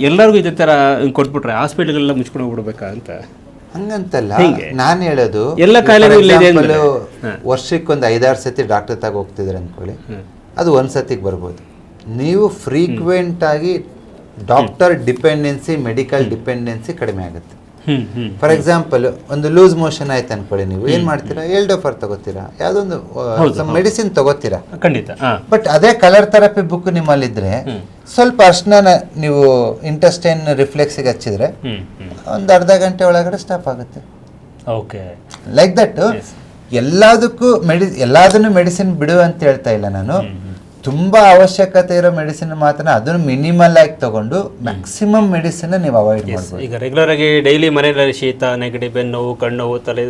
ಎಲ್ಲರಿಗೂ ಇದೇ ತರ ಕೊಟ್ಬಿಟ್ರೆ ಹಾಸ್ಪಿಟಲ್ಗೆಲ್ಲ ಮುಚ್ಕೊಂಡು ಹೋಗ್ಬಿಡ್ಬೇಕಾ ಅಂತ? ಹಂಗಂತಲ್ಲ ನಾನ್ ಹೇಳೋದು ಎಲ್ಲ ಕಾಯಿಲೆಗೂ ಇಲ್ಲ. ವರ್ಷಕ್ಕೊಂದು ಐದಾರು ಸತಿ ಡಾಕ್ಟರ್ ತಾಗ ಹೋಗ್ತಿದ್ರೆ ಅನ್ಕೊಳ್ಳಿ. ಅದು ಒಂದು ಸತಿಗೆ ಬರ್ಬೋದು. ನೀವು ಫ್ರೀಕ್ವೆಂಟ್ ಆಗಿ ಡಾಕ್ಟರ್ ಡಿಪೆಂಡೆನ್ಸಿ ಮೆಡಿಕಲ್ ಡಿಪೆಂಡೆನ್ಸಿ ಕಡಿಮೆ ಆಗುತ್ತೆ. ಫಾರ್ ಎಕ್ಸಾಂಪಲ್ ಒಂದು ಲೂಸ್ ಮೋಷನ್ ಆಯ್ತು ಅನ್ಕೊಳ್ಳಿ ನೀವು. ಏನ್ ಮಾಡ್ತೀರಾ? ಎಲ್ಡೋಫರ್ ತಗೋತೀರಾ? ಯಾವ್ದೊಂದು ಮೆಡಿಸಿನ್ ತಗೋತೀರಾ? ಖಂಡಿತ ಬಟ್ ಅದೇ ಕಲರ್ ಥೆರಪಿ ಬುಕ್ ನಿಮ್ಮಲ್ಲಿ ಇದ್ರೆ ಸ್ವಲ್ಪ ಅರ್ಶನ ನೀವು ಇಂಟೆಸ್ಟೈನ್ ರಿಫ್ಲೆಕ್ಸಿಗೆ ಹಚ್ಚಿದ್ರೆ ಒಂದು ಅರ್ಧ ಗಂಟೆ ಒಳಗಡೆ ಸ್ಟಾಪ್ ಆಗುತ್ತೆ. ಓಕೆ. ಲೈಕ್ ದಟ್ ಎಲ್ಲದಕ್ಕೂ ಮೆಡಿ ಎಲ್ಲದನ್ನು ಮೆಡಿಸಿನ್ ಬಿಡು ಅಂತ ಹೇಳ್ತಾ ಇಲ್ಲ ನಾನು. ತುಂಬಾ ಅವಶ್ಯಕತೆ ಇರೋ ಮೆಡಿಸಿನ್ ಮಾತ್ರ ಅದನ್ನು ಮಿನಿಮಲ್ ಆಗಿ ತಗೊಂಡು ಮ್ಯಾಕ್ಸಿಮಮ್ ಮೆಡಿಸಿನ್ ನೀವು ಅವಾಯ್ಡ್ ಮಾಡ್ಬೋದು. ಈಗ ರೆಗ್ಯುಲರ್ ಆಗಿ ಡೈಲಿ ಮನೆಯಲ್ಲಿ ಶೀತ ನೆಗಡಿ ಬೆನ್ನು ಕಣ್ಣು ತಲೆ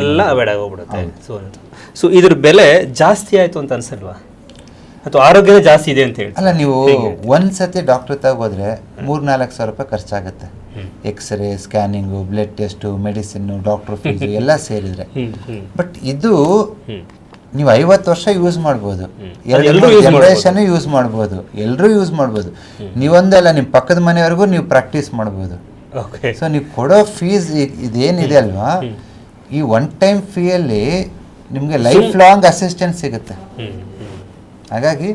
ಎಲ್ಲ ಅವಾಯ್ಡ್ ಆಗೋಗ್ಬಿಡುತ್ತೆ ಸೊ ಸೊ ಇದ್ರ ಬೆಲೆ ಜಾಸ್ತಿ ಆಯ್ತು ಅಂತ ಅನ್ಸಲ್ವಾ? ಅಥವಾ ಆರೋಗ್ಯ ಜಾಸ್ತಿ ಇದೆ ಅಂತ ಹೇಳಿ ಅಲ್ಲ ನೀವು ಒಂದ್ ಸತಿ ಡಾಕ್ಟರ್ ತಗೋದ್ರೆ ಮೂರ್ ನಾಲ್ಕು ಸಾವಿರ ರೂಪಾಯಿ ಖರ್ಚಾಗುತ್ತೆ. X ray scanning blood test medicine doctor fees ಎಲ್ಲ ಸೇರಿದ್ರೆ. ಬಟ್ ಇದು ನೀವು ಐವತ್ತು ವರ್ಷ ಯೂಸ್ ಮಾಡ್ಬೋದು. ಎರಡು ಜನರೇಷನ್ ಯೂಸ್ ಮಾಡ್ಬೋದು. ಎಲ್ಲರೂ ಯೂಸ್ ಮಾಡ್ಬೋದು. ನೀವೊಂದಲ್ಲ ನಿಮ್ಮ ಪಕ್ಕದ ಮನೆಯವರೆಗೂ ನೀವು ಪ್ರಾಕ್ಟೀಸ್ ಮಾಡ್ಬೋದು. ಸೊ ನೀವು ಕೊಡೋ ಫೀಸ್ ಇದೇನಿದೆ ಅಲ್ವಾ? ಈ ಒನ್ ಟೈಮ್ ಫೀಯಲ್ಲಿ ನಿಮಗೆ ಲೈಫ್ ಲಾಂಗ್ ಅಸಿಸ್ಟೆನ್ಸ್ ಸಿಗುತ್ತೆ. ಹಾಗಾಗಿ.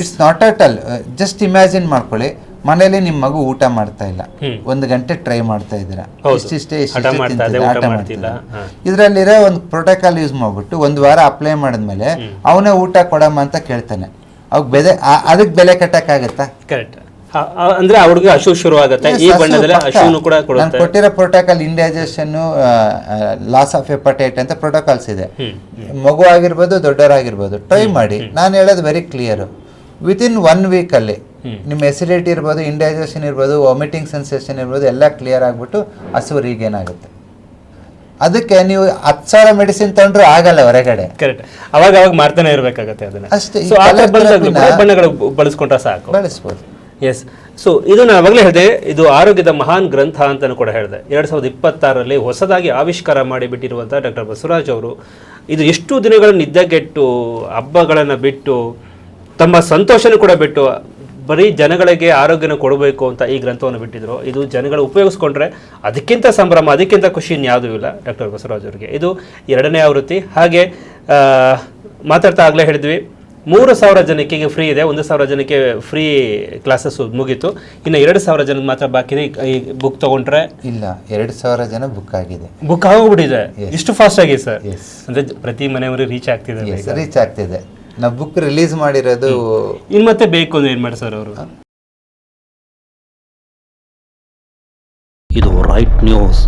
It's not at all just imagine ಮಾಡ್ಕೊಳ್ಳಿ. ಮನೇಲಿ ನಿಮ್ಮ ಮಗು ಊಟ ಮಾಡ್ತಾ ಇಲ್ಲ. ಒಂದು ಗಂಟೆ ಟ್ರೈ ಮಾಡ್ತಾ ಇದ್ದೀರಾ. ಇದ್ರಲ್ಲಿರೋ ಇಷ್ಟಿಷ್ಟೇ ಆಟ ಮಾಡ್ತಿಲ್ಲ. ಇದರಲ್ಲಿರೋ ಒಂದು ಪ್ರೋಟೋಕಾಲ್ ಯೂಸ್ ಮಾಡ್ಬಿಟ್ಟು ಒಂದು ವಾರ ಅಪ್ಲೈ ಮಾಡಿದ್ಮೇಲೆ ಅವನೇ ಊಟ ಕೊಡಮ್ಮ ಅಂತ ಕೇಳ್ತಾನೆ. ಅವ್ ಬೆಲೆ ಅದಕ್ಕೆ ಬೆಲೆ ಕಟ್ಟಕ್ಕಾಗತ್ತಾ? ಕರೆಕ್ಟ್ ಅಂದ್ರೆ ಹುಡುಗ ಹಸು ಶುರು ಆಗುತ್ತೆ ಈ ಬಣ್ಣದಲ್ಲಿ ಹಸುನು ಕೂಡ ಕೊಡುತ್ತೆ. ಕೊಟ್ಟಿರೋ protocol indigestion loss of hepatitis ಅಂತ ಪ್ರೋಟೋಕಾಲ್ಸ್ ಇದೆ. ಮಗು ಆಗಿರ್ಬೋದು ದೊಡ್ಡವರಾಗಿರ್ಬೋದು ಟ್ರೈ ಮಾಡಿ. ನಾನು ಹೇಳೋದು ವೆರಿ ಕ್ಲಿಯರ್ ವಿತಿನ್ ಒನ್ ವೀಕಲ್ಲಿ ನಿಮ್ಮ ಎಸಿಡಿಟಿ ಇರ್ಬೋದು ಇಂಡೈಜೆಷನ್ ಇರ್ಬೋದು ವಾಮಿಟಿಂಗ್ ಸೆನ್ಸೇಷನ್ ಇರ್ಬೋದು ಎಲ್ಲ ಕ್ಲಿಯರ್ ಆಗಿಬಿಟ್ಟು ಹಸು ರೀಗೇನಾಗುತ್ತೆ ಅದಕ್ಕೆ ನೀವು ಹತ್ತು ಸಾವಿರ ಮೆಡಿಸಿನ್ ತಗೊಂಡ್ರೆ ಆಗಲ್ಲ ಹೊರಗಡೆ. ಕರೆಕ್ಟ್ ಅವಾಗ ಅವಾಗ ಮಾಡ್ತಾನೆ ಇರ್ಬೇಕಾಗತ್ತೆ ಅದನ್ನ. ಅಷ್ಟೇ, ಸೊ ಆ ಬಣ್ಣಗಳು ಬಳಸ್ಕೊಂಡ್ರೆ ಸಾಕು. ಬಳಸ್ಬೋದು. ಎಸ್ ಸೊ ಇದು ನಾನು ಅವಾಗಲೇ ಹೇಳಿದೆ ಇದು ಆರೋಗ್ಯದ ಮಹಾನ್ ಗ್ರಂಥ ಅಂತಲೂ ಕೂಡ ಹೇಳಿದೆ. ಎರಡು ಸಾವಿರದ ಇಪ್ಪತ್ತಾರರಲ್ಲಿ ಹೊಸದಾಗಿ ಆವಿಷ್ಕಾರ ಮಾಡಿಬಿಟ್ಟಿರುವಂಥ ಡಾಕ್ಟರ್ ಬಸವರಾಜ್ ಅವರು ಇದು ಎಷ್ಟು ದಿನಗಳನ್ನು ನಿದ್ದೆಗೆಟ್ಟು ಹಬ್ಬಗಳನ್ನು ಬಿಟ್ಟು ತಮ್ಮ ಸಂತೋಷನೂ ಕೂಡ ಬಿಟ್ಟು ಬರೀ ಜನಗಳಿಗೆ ಆರೋಗ್ಯನ ಕೊಡಬೇಕು ಅಂತ ಈ ಗ್ರಂಥವನ್ನು ಬಿಟ್ಟಿದ್ರು. ಇದು ಜನಗಳು ಉಪಯೋಗಿಸ್ಕೊಂಡ್ರೆ ಅದಕ್ಕಿಂತ ಸಂಭ್ರಮ ಅದಕ್ಕಿಂತ ಖುಷಿ ಇನ್ಯಾವುದೂ ಇಲ್ಲ ಡಾಕ್ಟರ್ ಬಸವರಾಜ್ ಅವರಿಗೆ. ಇದು ಎರಡನೇ ಆವೃತ್ತಿ. ಹಾಗೆ ಮಾತಾಡ್ತಾ ಆಗಲೇ ಹೇಳಿದ್ವಿ ಮೂರು ಸಾವಿರ ಜನಕ್ಕೆ ಈಗ ಫ್ರೀ ಇದೆ. ಒಂದು ಸಾವಿರ ಜನಕ್ಕೆ ಫ್ರೀ ಕ್ಲಾಸಸ್ ಮುಗೀತು. ಇನ್ನು ಎರಡು ಸಾವಿರ ಜನಕ್ಕೆ ಮಾತ್ರ ಬಾಕಿ ಇದೆ. ಈ ಬುಕ್ ತಗೊಂಡ್ರೆ ಇಲ್ಲ ಎರಡು ಸಾವಿರ ಜನ ಬುಕ್ ಆಗಿದೆ. ಬುಕ್ ಆಗೋಗ್ಬಿಟ್ಟಿದೆ. ಇಷ್ಟು ಫಾಸ್ಟ್ ಆಗಿದೆ ಸರ್? ಅಂದ್ರೆ ಪ್ರತಿ ಮನೆಯವರು ರೀಚ್ ಆಗ್ತಿದೆ ರೀಚ್ ಆಗ್ತಿದೆ. ನಾವು ಬುಕ್ ರಿಲೀಸ್ ಮಾಡಿರೋದು ಇನ್ನು ಮತ್ತೆ ಬೇಕು ಅಂದ್ರೆ ಏನು ಮಾಡಿ ಸರ್ ಅವರು? ಇದು ರೈಟ್ ನ್ಯೂಸ್